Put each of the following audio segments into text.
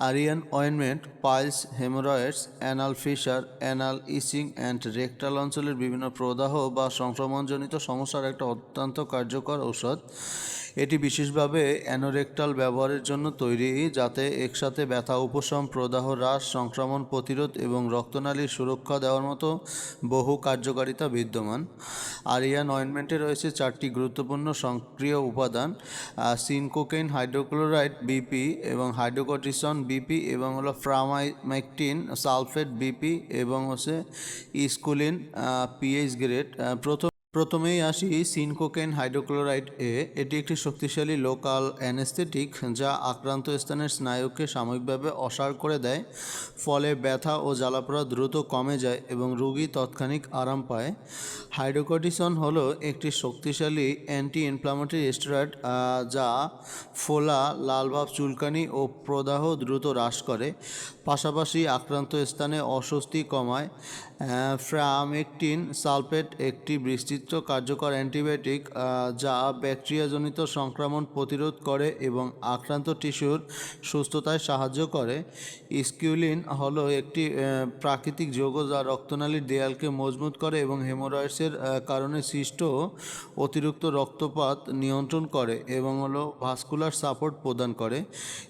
Aryan ointment, piles, hemorrhoids, anal fissure, anal itching and rectal অঞ্চলের বিভিন্ন প্রদাহ বা সংক্রমণজনিত সমস্যার একটা অত্যন্ত কার্যকর ঔষধ। এটি বিশেষভাবে অ্যানোরেকটাল ব্যবহারের জন্য তৈরি, যাতে একসাথে ব্যথা, উপশম প্রদাহ, হ্রাস, সংক্রমণ প্রতিরোধ এবং রক্তনালীর সুরক্ষা দেওয়ার মতো বহু কার্যকারিতা বিদ্যমান। আরিয়ান অয়েনমেন্টে রয়েছে চারটি গুরুত্বপূর্ণ সক্রিয় উপাদান সিনকোকেইন হাইড্রোক্লোরাইড বিপি এবং হাইড্রোকটিসন বিপি এবং হলো ফ্রামাইমেকটিন সালফেট বিপি এবং হচ্ছে ইস্কুলিন পিএইচ গ্রেড। প্রথম প্রথমেই আসি সিনকোকেন হাইড্রোক্লোরাইড এ। এটি একটি শক্তিশালী লোকাল অ্যানেস্থেটিক যা আক্রান্ত স্থানের স্নায়ুকে সাময়িকভাবে অসার করে দেয়, ফলে ব্যথা ও জ্বালাপোড়া দ্রুত কমে যায় এবং রোগী তৎক্ষণিক আরাম পায়। হাইড্রোকর্টিসন হলো একটি শক্তিশালী অ্যান্টি ইনফ্লামেটরি স্টেরয়েড যা ফোলা লালভাব চুলকানি ও প্রদাহ দ্রুত হ্রাস করে। পাশাপাশি আক্রান্ত স্থানে অস্বস্তি কমায়। ফ্রামেকটিন সালফেট একটি বিস্তৃত কার্যকর অ্যান্টিবায়োটিক যা ব্যাকটেরিয়াজনিত সংক্রমণ প্রতিরোধ করে এবং আক্রান্ত টিস্যুর সুস্থতায় সাহায্য করে। স্কিউলিন হলো একটি প্রাকৃতিক যৌগ যা রক্তনালীর দেয়ালকে মজবুত করে এবং হেমোরয়েডসের কারণে সৃষ্ট অতিরিক্ত রক্তপাত নিয়ন্ত্রণ করে এবং হলো ভাস্কুলার সাপোর্ট প্রদান করে।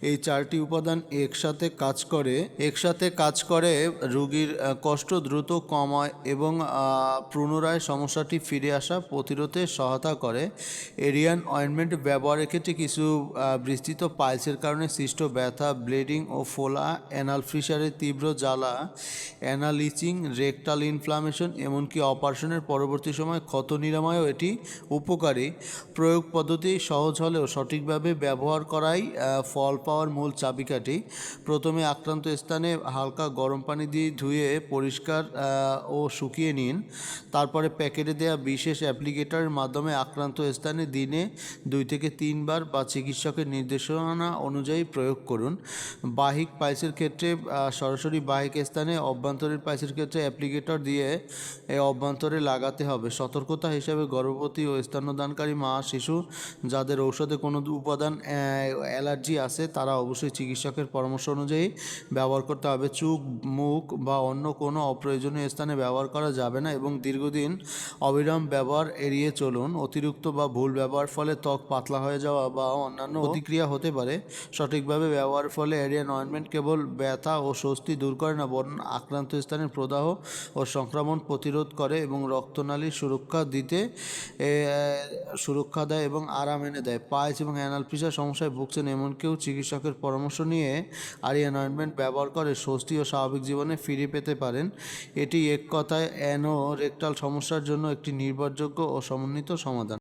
এই চারটি উপাদান একসাথে কাজ করে, একসাথে কাজ করে রোগীর কষ্ট দ্রুত কমায় এবং পুনরায় সমস্যাটি ফিরে আসা প্রতিরোধে সহায়তা করে। এরিয়ান অয়েনমেন্ট ব্যবহারের ক্ষেত্রে কিছু বিস্তৃত পাইলসের কারণে সৃষ্ট ব্যথা, ব্লিডিং ও ফোলা, অ্যানাল ফিশারের তীব্র জ্বালা অ্যানালিচিং রেকটাল ইনফ্লামেশন, এমনকি অপারেশনের পরবর্তী সময় ক্ষত নিরাময়ও এটি উপকারী। প্রয়োগ পদ্ধতি সহজ হলেও সঠিকভাবে ব্যবহার করাই ফল পাওয়ার মূল চাবিকাঠি। প্রথমে আক্রান্ত স্থানে হালকা গরম পানি দিয়ে ধুয়ে পরিষ্কার ও শুকিয়ে নিন। তারপরে প্যাকেটে দেওয়া বিশেষ অ্যাপ্লিকেটরের মাধ্যমে আক্রান্ত স্থানে দিনে দুই থেকে তিনবার বা চিকিৎসকের নির্দেশনা অনুযায়ী প্রয়োগ করুন। বাহিক পাইসের ক্ষেত্রে সরাসরি বাহিক স্থানে অভ্যন্তরীণ পাইসের ক্ষেত্রে অ্যাপ্লিকেটর দিয়ে অভ্যন্তরে লাগাতে হবে। সতর্কতা হিসাবে গর্ভবতী ও স্তন্যদানকারী মা, শিশু যাদের ঔষধে কোনো উপাদান অ্যালার্জি আছে, তারা অবশ্যই চিকিৎসকের পরামর্শ অনুযায়ী ব্যবহার করতে হবে। চোখ, মুখ বা অন্য কোনো অপ্রয়োজনীয় স্থানে ব্যবহার করা যাবে না এবং দীর্ঘদিন অবিরাম ব্যবহার এড়িয়ে চলুন। অতিরিক্ত বা ভুল ব্যবহার ফলে ত্বক পাতলা হয়ে যাওয়া বা অন্যান্য প্রতিক্রিয়া হতে পারে। সঠিকভাবে ব্যবহারের ফলে এরিয়ান অয়েনমেন্ট কেবল ব্যথা ও স্বস্তি দূর করে না, বরং আক্রান্ত স্থানের প্রদাহ ও সংক্রমণ প্রতিরোধ করে এবং রক্তনালীর সুরক্ষা দিতে সুরক্ষা দেয় এবং আরাম এনে দেয়। পায়েস এবং অ্যানাল ফিসার সমস্যায় ভুগছেন এমন কেউ চিকিৎসকের পরামর্শ নিয়ে আরিয়ান অয়েন্টমেন্ট ব্যবহার করে। স্বস্তি ও স্বাভাবিক জীবনে ফিরে পেতে পারেন। এটি এক কথায় অ্যানো রেকটাল সমস্যার জন্য একটি নির্ভরযোগ্য ও সমন্বিত সমাধান।